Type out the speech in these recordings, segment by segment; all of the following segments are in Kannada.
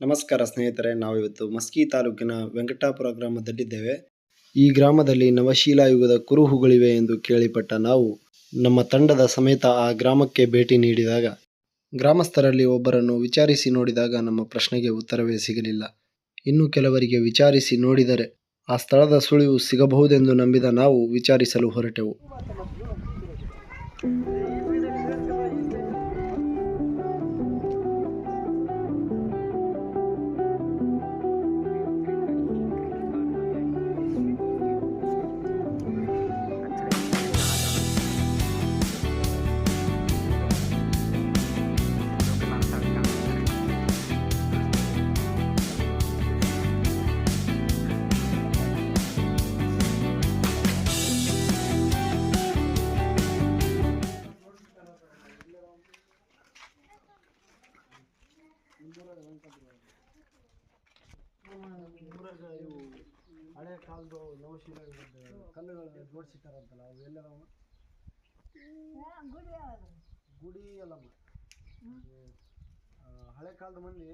ನಮಸ್ಕಾರ ಸ್ನೇಹಿತರೆ, ನಾವಿವತ್ತು ಮಸ್ಕಿ ತಾಲೂಕಿನ ವೆಂಕಟಾಪುರ ಗ್ರಾಮದಲ್ಲಿದ್ದೇವೆ. ಈ ಗ್ರಾಮದಲ್ಲಿ ನವಶಿಲಾಯುಗದ ಕುರುಹುಗಳಿವೆ ಎಂದು ಕೇಳಿಪಟ್ಟ ನಾವು, ನಮ್ಮ ತಂಡದ ಸಮೇತ ಆ ಗ್ರಾಮಕ್ಕೆ ಭೇಟಿ ನೀಡಿದಾಗ, ಗ್ರಾಮಸ್ಥರಲ್ಲಿ ಒಬ್ಬರನ್ನು ವಿಚಾರಿಸಿ ನೋಡಿದಾಗ ನಮ್ಮ ಪ್ರಶ್ನೆಗೆ ಉತ್ತರವೇ ಸಿಗಲಿಲ್ಲ. ಇನ್ನು ಕೆಲವರಿಗೆ ವಿಚಾರಿಸಿ ನೋಡಿದರೆ, ಆ ಸ್ಥಳದ ಸುಳಿವು ಸಿಗಬಹುದೆಂದು ನಂಬಿದ ನಾವು ವಿಚಾರಿಸಲು ಹೊರಟೆವು. ಹಳೆ ಕಾಲದ ನವಶಿಲಾಯುಗದ ಕಲ್ಲುಗಳು ಜೋಡಿಸಿಟ್ಟಾರಂತಲ್ಲ ಅವು ಎಲ್ಲದವ ಗುಡಿ ಅಲ್ಲಮ್ಮ ಹಳೆ ಕಾಲದ ಮಂದಿ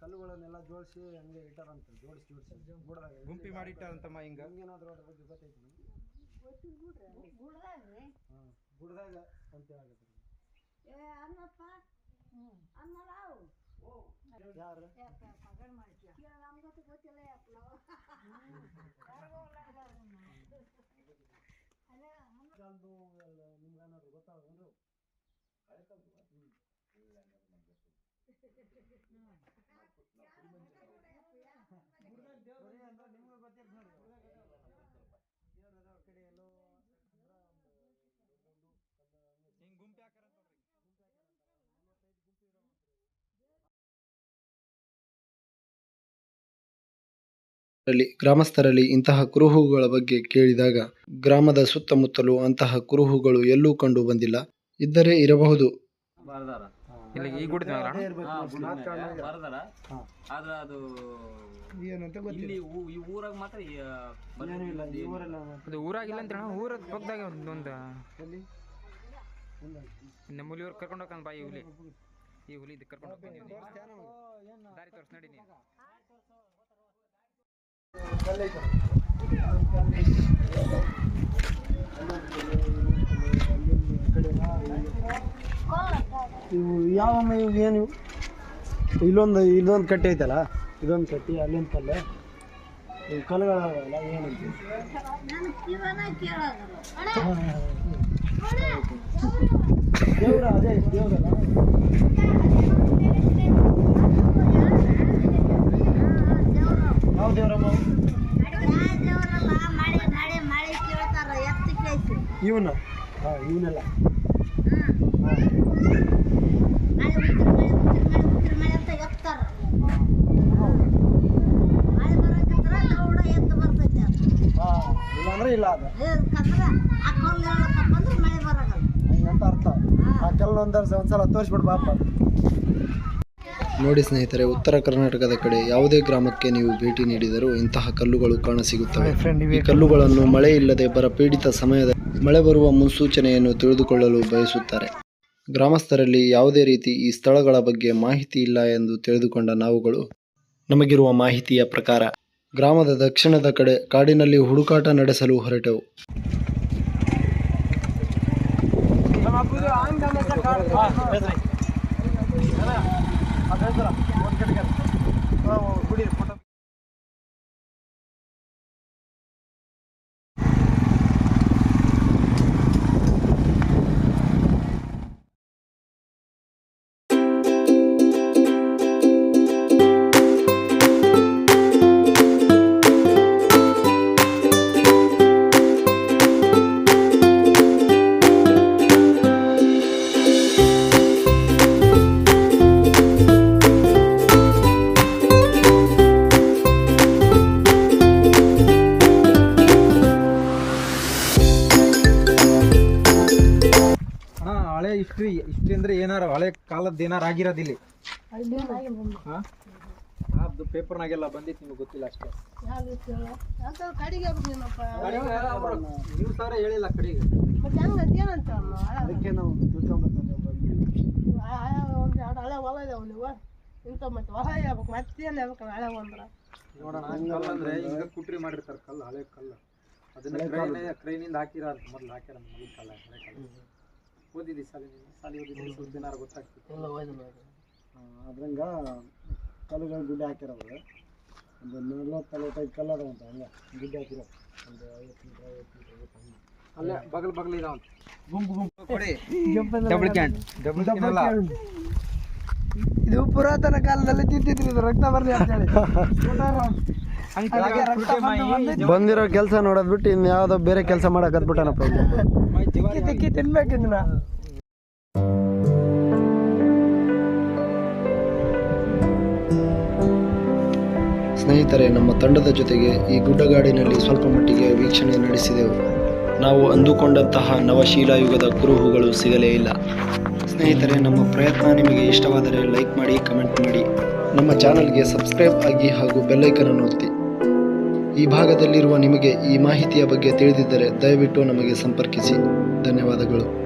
ಕಲ್ಲುಗಳನ್ನೆಲ್ಲ ಜೋಡಿಸಿ ಹಂಗೆ ಇಟ್ಟಾರಂತ ಜೋಡಿಸಿ ಜೋಡಿಸಿ ಗುಡದಾಗ ಗುಂಪಿ ಮಾಡಿಟ್ಟಾರಂತಮ್ಮ ಹಿಂಗ? ಹಂಗೇನಾದ್ರೂ ಅದ್ರ ಬಗ್ಗೆ ಗೊತ್ತೈತಿ ಗುಡ್ದಾಗ ಅಂತ ಹೇಳಕತ್ರಿ ಏ ಅನ್ನಪ್ಪ ಎಲ್ಲ ನಿಮ್ಗೆ ಏನಾದ್ರು ಗೊತ್ತಾಗೇನ್ರಿ ಹಳೆ ಕಾಲದ್ದು ನಿಮ್ಗೆ ಗೊತ್ತಿಲ್ಲ. ನೋಡಿ ದೇವ್ರದ ಕಡೆ ಎಲ್ಲೋ ಅಂದ್ರ ಒಂದು ದೊಡ್ಡ ಕಲ್ಲು ಹಂಗೆ ಹಿಂಗ್ ಗುಂಪಿ ಹಾಕಾರ ರಲ್ಲಿ ಗ್ರಾಮಸ್ಥರಲ್ಲಿ ಇಂತಹ ಕುರುಹುಗಳ ಬಗ್ಗೆ ಕೇಳಿದಾಗ ಗ್ರಾಮದ ಸುತ್ತಮುತ್ತಲೂ ಅಂತಹ ಕುರುಹುಗಳು ಎಲ್ಲೂ ಕಂಡು ಬಂದಿಲ್ಲ. ಇದ್ದರೆ ಇರಬಹುದು. ಬರ್ದಾರ? ಇಲ್ಲಿ ಈ ಗುಡಿದ ಮ್ಯಾಲ ಅಣ್ಣ? ಹಾ, ಗುಡಿ ಮೇಲೆ. ಬರ್ದಾರ? ಹಾ. ಅದು ಏನಂತ ಇಲ್ಲಿ ಊ- ಈ ಊರಾಗ ಮಾತ್ರ ಈ, ಆ, ಬರೀ ಅದು ಊರಾಗಿಲ್ಲ ಅಂತ ಅಣ್ಣ ಊರ ಪಕ್ಕದಾಗ ಒಂದೊಂದು ನಮ್ಮ ಹುಲಿಯವ್ರು ಕರ್ಕೊಂಡು ಹೋಗ್ತಾನೆ ಬಾ ಈ ಹುಲಿ. ಈ ಹುಲಿ ಕರ್ಕೊಂಡು ಹೋಗ್ತಾನೆ ದಾರಿ ತೋರಿಸ್ ನಡಿ ನೀನು. ಇವು ಯಾವಮ್ಮ ಇವು ಏನು ಇಲ್ಲೊಂದು ಇಲ್ಲೊಂದು ಕಟ್ಟಿ ಐತಲ್ಲ? ಇದೊಂದು ಕಟ್ಟಿ ಅಲ್ಲಿಂದ ಕಲ್ಲೆ. ಇವು ಕಲ್ಲುಗಳಲ್ಲ ಏನಂತ ದೇವ್ರ ಅದೇ ದೇವ್ರಲ್ಲ ಯಾವ ದೇವ್ರಮ್ಮ ಅವು? ಇವನ್ನ ಹಾಂ ಇವನ್ನೆಲ್ಲ ಹಾಂ ಇಲ್ಲಾಂದ್ರೆ ಇಲ್ಲ ಅದು. ಹಂಗಂತ ಅರ್ಥ. ಆ ಕೆಲವೊಂದು ಒಂದ್ಸಲ ತೋರಿಸ್ಬಿಡು ಬಾಪ ನೋಡಿ ಸ್ನೇಹಿತರೆ ಉತ್ತರ ಕರ್ನಾಟಕದ ಕಡೆ ಯಾವುದೇ ಗ್ರಾಮಕ್ಕೆ ನೀವು ಭೇಟಿ ನೀಡಿದರೂ ಇಂತಹ ಕಲ್ಲುಗಳು ಕಾಣಸಿಗುತ್ತವೆ ಈ ಕಲ್ಲುಗಳನ್ನು ಮಳೆ ಇಲ್ಲದೆ ಬರಪೀಡಿತ ಸಮಯದ ಮಳೆ ಬರುವ ಮುನ್ಸೂಚನೆಯನ್ನು ತಿಳಿದುಕೊಳ್ಳಲು ಬಯಸುತ್ತಾರೆ. ಗ್ರಾಮಸ್ಥರಲ್ಲಿ ಯಾವುದೇ ರೀತಿ ಈ ಸ್ಥಳಗಳ ಬಗ್ಗೆ ಮಾಹಿತಿ ಇಲ್ಲ ಎಂದು ತಿಳಿದುಕೊಂಡ ನಾವುಗಳು, ನಮಗಿರುವ ಮಾಹಿತಿಯ ಪ್ರಕಾರ ಗ್ರಾಮದ ದಕ್ಷಿಣದ ಕಡೆ ಕಾಡಿನಲ್ಲಿ ಹುಡುಕಾಟ ನಡೆಸಲು ಹೊರಟೆವು. ಹಳೆ ಹಿಸ್ಟ್ರಿ ಹಿಸ್ಟ್ರಿ ಅಂದ್ರೆ ಏನಾರ ಹಳೆ ಕಾಲದ ಏನಾರ ಆಗಿರೋದಿಲ್ಲಿ. ಅದು ಪೇಪರ್ನಾಗೆಲ್ಲ ಬಂದಿತ್ತು ನಿಮ್ಗೆ ಗೊತ್ತಿಲ್ಲ ಅಷ್ಟೇ. ನೀವು ಸಾವಿರ ಹೇಳಿಲ್ಲ ಕಡೆಗೆ. ಅದಕ್ಕೆ ನಾವು ತಿಳ್ಕೊಬೇಕಂತ ಬಂದ್ವಿ. ಒಂದು ಎರಡು ಹಳೆ ಹೊಲ ಇದಾವ ನೀವು ಇಂಥ ಮತ್ತೆ ಹೊಲ ಹೇಳ್ಬೇಕು ಮತ್ತೇನು ನೋಡೋಣ ಅಂದ್ರೆ ಹಿಂಗ ಕುಟ್ರಿ ಮಾಡಿರ್ತಾರೆ ಕಲ್ಲು ಹಳೆ ಕಲ್ಲು. ಅದನ್ನ ಕ್ರೈನ್ ಕ್ರೈನಿಂದ ಹಾಕಿರ ಅಂತ ಮೊದ್ಲು ಹಾಕ್ಯಾರ ಮೊದಲು ಕಲ್ಲ ಹಳೆ ಕಲ್ಲು ಓದಿದಿ ಸಾಲಿ ನೀನು ಸಾಲಿ ಓದಿದ್ರೆ ಸ್ವಲ್ಪ ಏನಾರು ಗೊತ್ತಾಗ್ತಿತ್ತು? ಎಲ್ಲ ಅದ್ರಂಗ ಕಲ್ಲುಗಳು ಗುಡ್ಡೆ ಹಾಕಿರೋದು ಒಂದು ನಲ್ವತ್ತು ನಲ್ವತ್ತೈದು ಕಲ್ಲು ಅದಾವ ಅಂತ ಹಂಗೆ ಗುಡ್ಡೆ ಹಾಕಿರೋ ಒಂದು ಐವತ್ತು ಮೀಟ್ರ್ ಐವತ್ತು ಮೀಟ್ರ್ ಐವತ್ತು ಹಂಗೆ. ಅಲ್ಲೇ ಬಗಲ್ ಬಗಲ್ ಇದಾವಂತ. ಗುಂಪು ಗುಂಪು. ಕೊಡಿ. ಡಬಲ್ ಕ್ಯಾಂಟ್ ಡಬಲ್ ಕ್ಯಾಂಟ್ ಇದು ಪುರಾತನ ಕಾಲದಲ್ಲಿ ತಿಂತಿದ್ರು ಇದು ರಕ್ತ ಬರ್ಲಿ ಅಂತ ಹೇಳಿ. ಬಂದಿರೋ ಕೆಲಸ ನೋಡೋದ್ ಬಿಟ್ಟು ಇನ್ನು ಯಾವ್ದೋ ಬೇರೆ ಕೆಲಸ ಮಾಡಕ್ ಹತ್ಬಿಟ್ಟನಪ್ಪ ತಿಕ್ಕಿ ತಿಕ್ಕಿ ತಿನ್ಬೇಕು ಇದನ್ನ ಸ್ನೇಹಿತರೆ ನಮ್ಮ ತಂಡದ ಜೊತೆಗೆ ಈ ಗುಡ್ಡಗಾಡಿನಲ್ಲಿ ಸ್ವಲ್ಪ ಮಟ್ಟಿಗೆ ವೀಕ್ಷಣೆ ನಡೆಸಿದೆವು. ನಾವು ಅಂದುಕೊಂಡಂತಹ ನವಶೀಲಾಯುಗದ ಕುರುಹುಗಳು ಸಿಗಲೇ ಇಲ್ಲ. ಸ್ನೇಹಿತರೆ, ನಮ್ಮ ಪ್ರಯತ್ನ ನಿಮಗೆ ಇಷ್ಟವಾದರೆ ಲೈಕ್ ಮಾಡಿ, ಕಮೆಂಟ್ ಮಾಡಿ. ನಮ್ಮ ಚಾನಲ್ಗೆ ಸಬ್ಸ್ಕ್ರೈಬ್ ಆಗಿ ಹಾಗೂ ಬೆಲ್ಲೈಕನನ್ನು ಒತ್ತಿ. ಈ ಭಾಗದಲ್ಲಿರುವ ನಿಮಗೆ ಈ ಮಾಹಿತಿಯ ಬಗ್ಗೆ ತಿಳಿದಿದ್ದರೆ ದಯವಿಟ್ಟು ನಮಗೆ ಸಂಪರ್ಕಿಸಿ. ಧನ್ಯವಾದಗಳು.